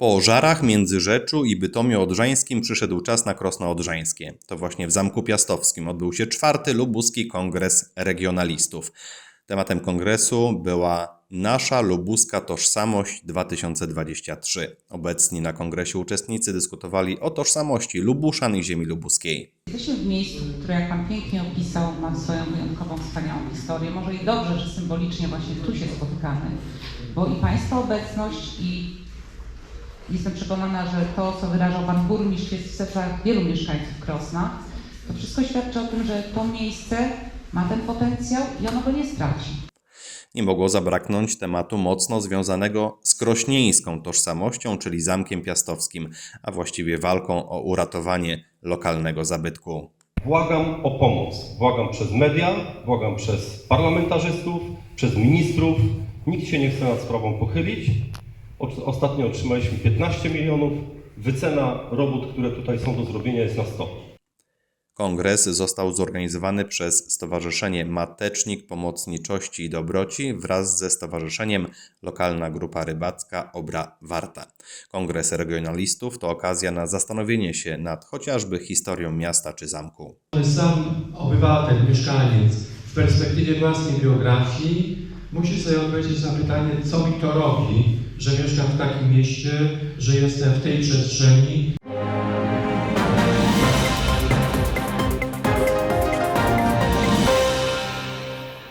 Po żarach Międzyrzeczu i Bytomiu Odrzańskim przyszedł czas na Krosno Odrzańskie. To właśnie w Zamku Piastowskim odbył się czwarty lubuski kongres regionalistów. Tematem kongresu była Nasza lubuska tożsamość 2023. Obecni na kongresie uczestnicy dyskutowali o tożsamości Lubuszan i ziemi lubuskiej. Jesteśmy w miejscu, które jak Pan pięknie opisał, ma swoją wyjątkową, wspaniałą historię. Może i dobrze, że symbolicznie właśnie tu się spotykamy, bo i Państwa obecność i jestem przekonana, że to, co wyrażał Pan Burmistrz jest w sercach wielu mieszkańców Krosna, to wszystko świadczy o tym, że to miejsce ma ten potencjał i ono go nie straci. Nie mogło zabraknąć tematu mocno związanego z krośnieńską tożsamością, czyli Zamkiem Piastowskim, a właściwie walką o uratowanie lokalnego zabytku. Błagam o pomoc. Błagam przez media, błagam przez parlamentarzystów, przez ministrów. Nikt się nie chce nad sprawą pochylić. Ostatnio otrzymaliśmy 15 milionów. Wycena robót, które tutaj są do zrobienia jest na 100. Kongres został zorganizowany przez Stowarzyszenie Matecznik Pomocniczości i Dobroci wraz ze Stowarzyszeniem Lokalna Grupa Rybacka Obra Warta. Kongres regionalistów to okazja na zastanowienie się nad chociażby historią miasta czy zamku. Sam obywatel, mieszkaniec w perspektywie własnej biografii musi sobie odpowiedzieć na pytanie, co mi to robi, że mieszkam w takim mieście, że jestem w tej przestrzeni